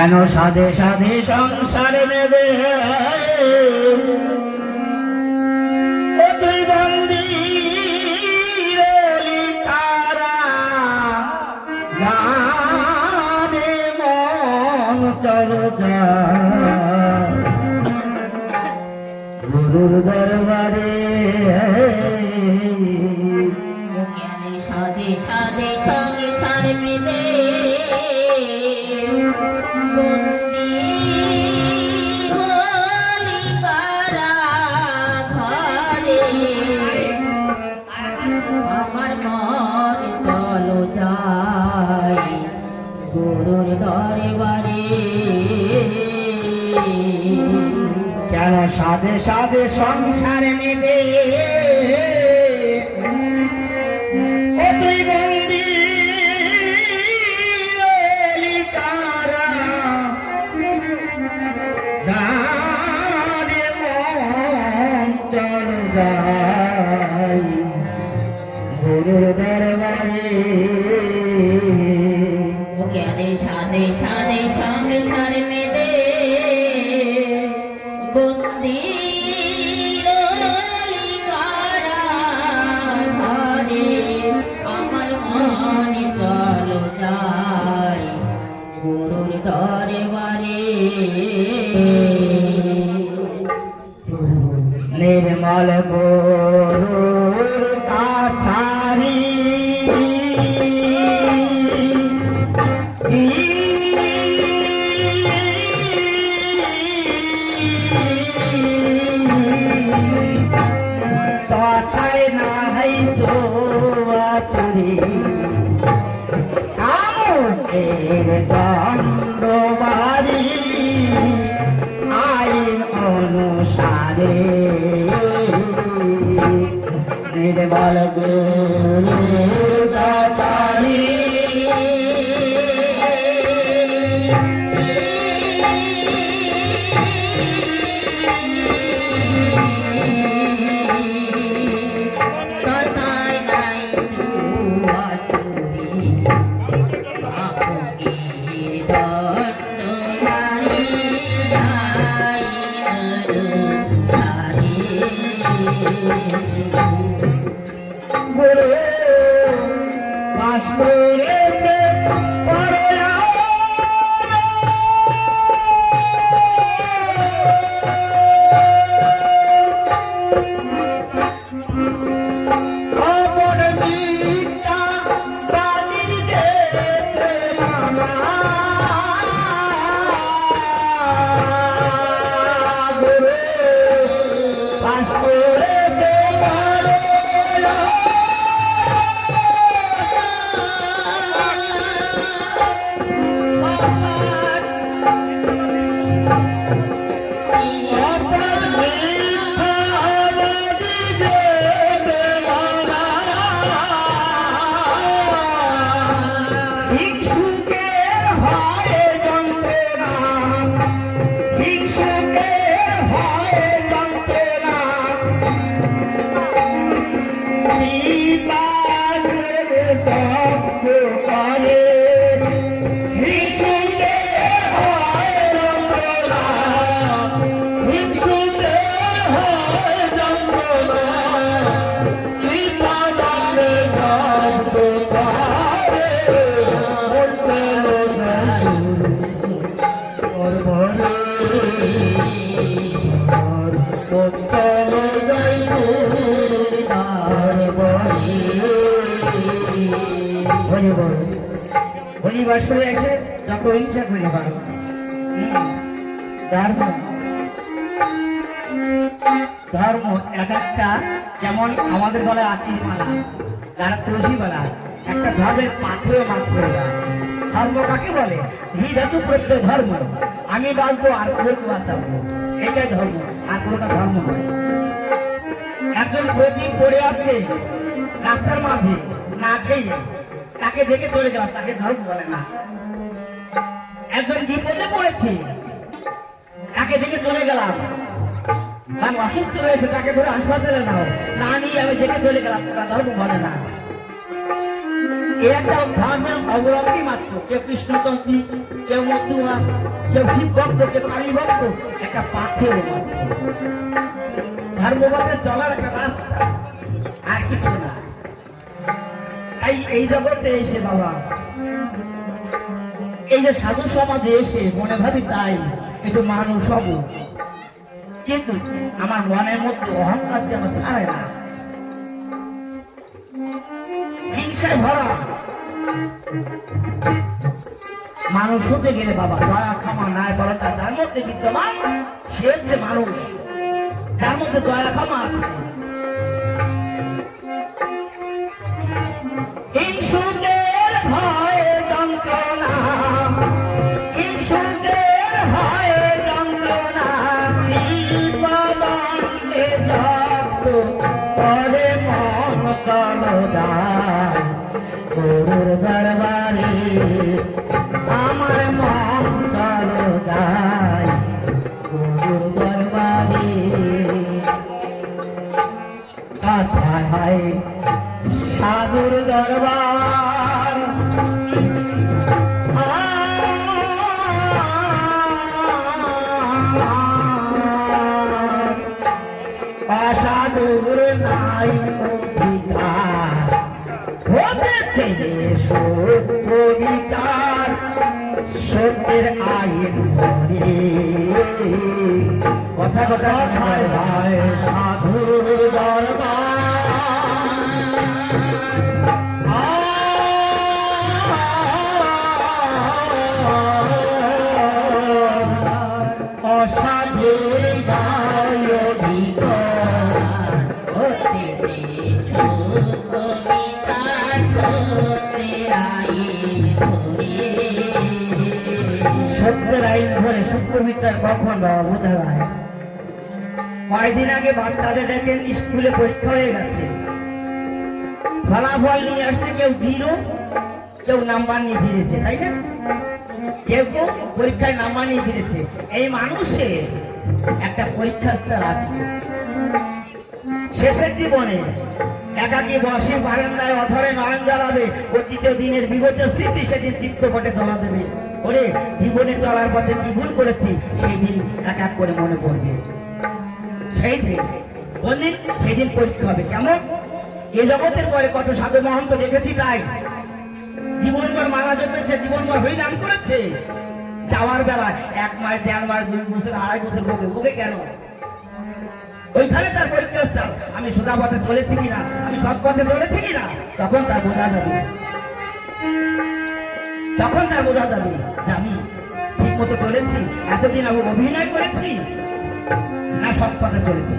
কেন সাধে সাধে সংসার নেবে? গুরুর দরবারে আমার মন চলো যাই। গুরুর দরবারে। কেন সাধে সাধে সংসার মেলে? रे যত ইচ্ছা করে পারো ধর্ম। ধর্ম এক একটা যেমন আমাদের বলে আছি মালা যারা তুলসী মালা, একটা ধর্মের পাত্র মাত্র ধর্ম কাকে বলে? হিধাতু প্রত্যেক ধর্ম। আমি বাঁচবো আর কেউ বাঁচাবো? এটাই ধর্ম, আর কোনোটা ধর্ম নয়। একজন প্রদীপ পড়ে আছে রাস্তার মাঝে, না খেয়ে, তাকে দেখে চলে যাওয়া, তাকে ধর্ম বলে না। একজন বিপদে পড়েছে, তাকে দেখে চলে গেলাম। আমি অসুস্থ রয়েছে, তাকে ধরে হাসপাতালে নাও। না নিয়ে আমি দেখে চলে গেলাম, ওটা ধর্ম বলে না। কেউ কৃষ্ণতন্ত্রী, কেউ মতুয়া কেউ শিব ভক্ত কেউ কালী ভক্ত একটা পাথেও মাত্র। চলার একটা রাস্তা, আর কিছু না। তাই এই জগতে এসে বাবা এই যে সাধু সমাজে এসে মনে ভাবি তাই, একটু মানুষ হব। কিন্তু আমার মনের মধ্যে অহংকার যেন ছাড়ে না। হিংসায় ভরা। মানুষ হতে গেলে বাবা, দয়া, ক্ষমা নাই বলতা যার মধ্যে বিদ্যমান, সে হচ্ছে মানুষ। তার মধ্যে দয়া, ক্ষমা আছে। হিংসুকের হতেছে সত্যিকার সত্যের আইন কথা কথা ভাই ভাই ধরে কখন আগে বাচ্চাদের দেখেন স্কুলে পরীক্ষা হয়ে গেছে। ফলাফল নিয়ে আসছে কেউ জিরো কেউ নাম্বার নিয়ে ফিরেছে, তাই না? কেউ কেউ পরীক্ষায় নাম্বার নিয়ে ফিরেছে। এই মানুষের একটা পরীক্ষা স্থল আছে। শেষের জীবনে একাকি বসে বারান্দায় অধরে নয়ন জ্বালাবে, অতীত দিনের বিগত স্মৃতি সেদিন চিত্তপটে তোলা দেবে। ওরে, জীবনে চলার পথে কি ভুল করেছি সেই দিন এক এক করে মনে পড়বে। সেই দিন বললেন সেদিন পরীক্ষা হবে। কেমন? এ জগতের পরে কত সাধু মহন্ত দেখেছি তাই। জীবনভর মালা জমেছে জীবনভর নাম করেছে, যাওয়ার বেলা এক মাস, দেড় মাস, দুই বছর আড়াই বছর বকে বকে কেন? ওইখানে তার পরীক্ষা স্থল। আমি সোজা পথে চলেছি কিনা? আমি সৎ পথে চলেছি কিনা? তখন তার বোঝা যাবে। তখন তার বোঝা যাবে যে আমি ঠিক মতো চলেছি, এতদিন আমি অভিনয় করেছি, না সৎ পথে চলেছি।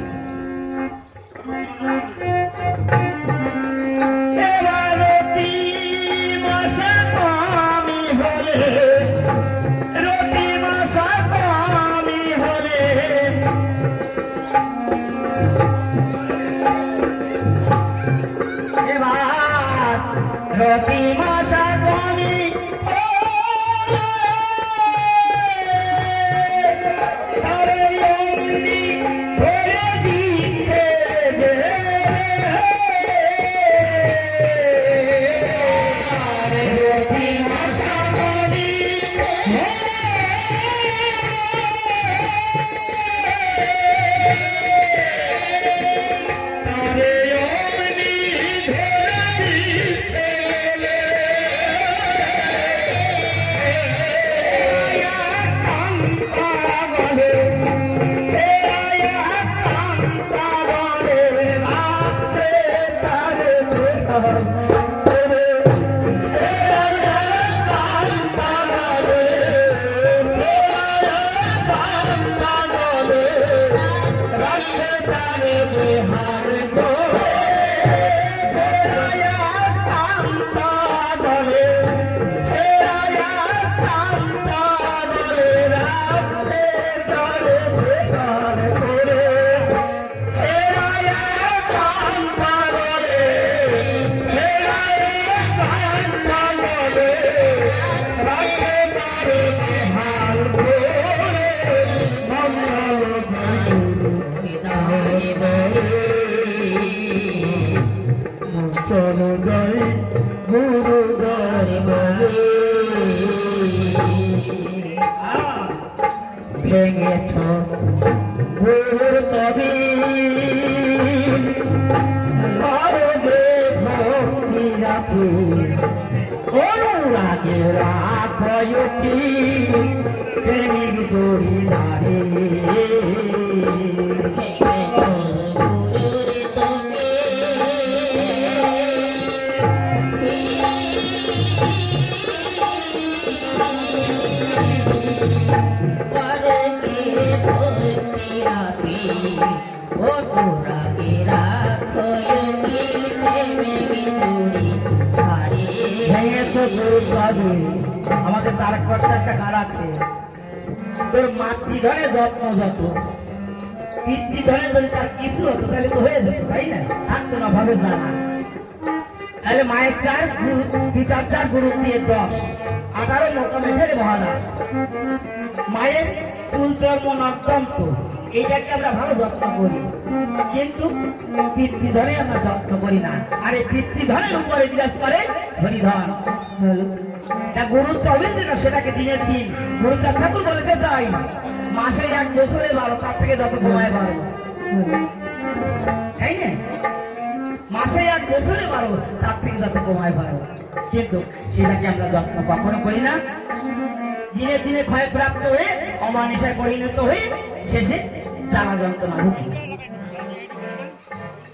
ভেঙেছ গুরুর তবে করবে ভক্তি রাখি। অনুরাগে রাখয়তি প্রেমিক জড়িদারে আমাদের একটা গান আছে। মাতৃঘরে যত্ন যত পিতৃঘরে যদি তার কিছু হতো, তাহলে তো হয়ে যেত, তাই না? থাকতো না ভাবে দাঁড়া তাহলে মায়ের চার পিতার চার গুরু দিয়ে দশ, আঠারো মোকামে ফেরে মহাদাস মায়ের চুল চর্ম নর্দন্ত এইটাকে আমরা ভালো যত্ন করি। কিন্তু পিতৃধরে আমরা যত্ন করি না। আর এই পিতৃধরের উপরে বিরাজ করে হরিধন তা গুরুত্ব হবে না, সেটাকে দিনের দিন। গুরুত্ব ঠাকুর বলেছে তাই। মাসে এক বছরে বারো, তার থেকে যত কমায় বারো। তাই না? মাসে এক বছরে বারো, তার থেকে যত কমায় বারো। কিন্তু সেটাকে আমরা যত্ন কখনো করি না। দিনে দিনে ক্ষয় প্রাপ্ত হয়ে, অমানিসায় পরিণত হয়ে, শেষে তারা যন্ত্রণা ভুগি।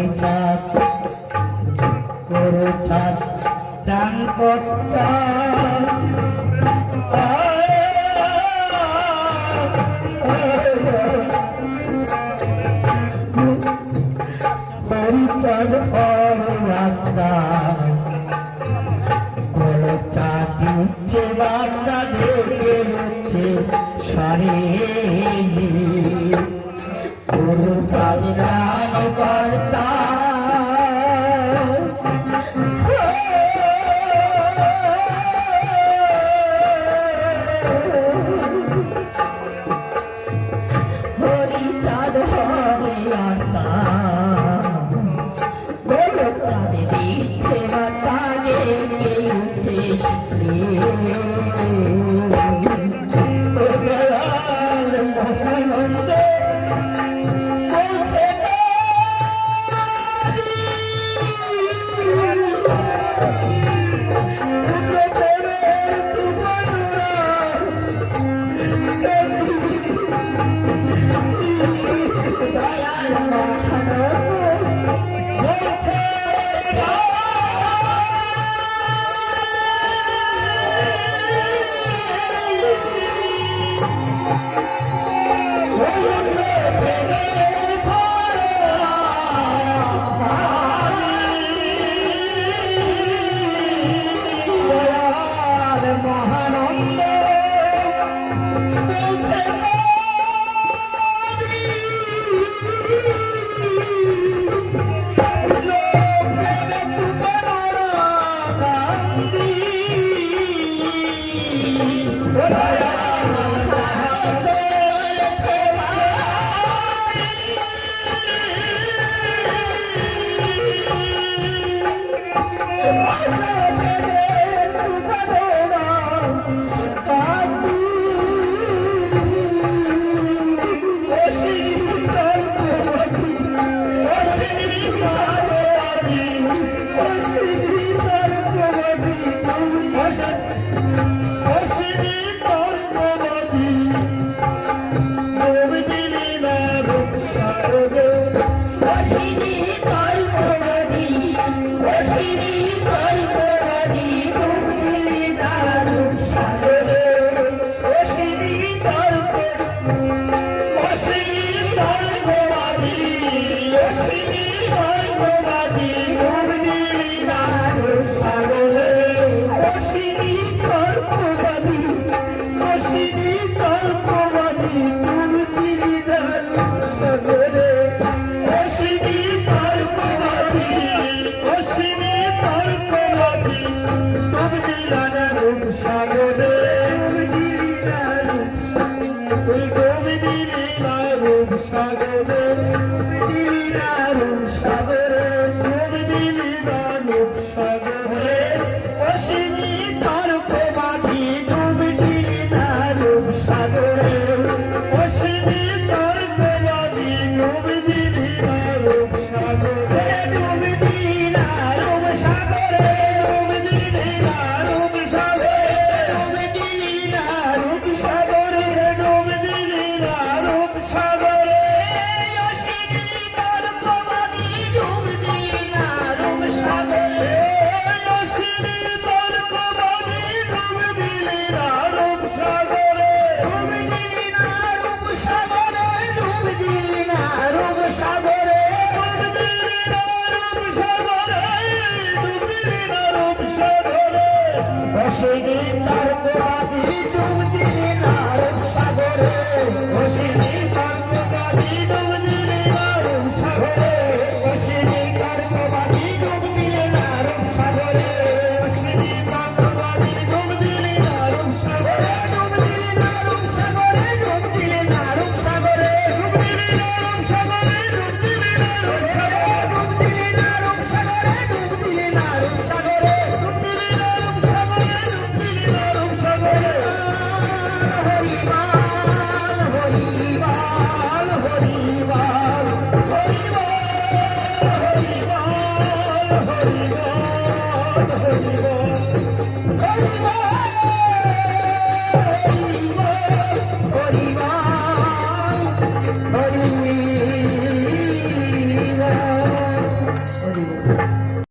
Marina.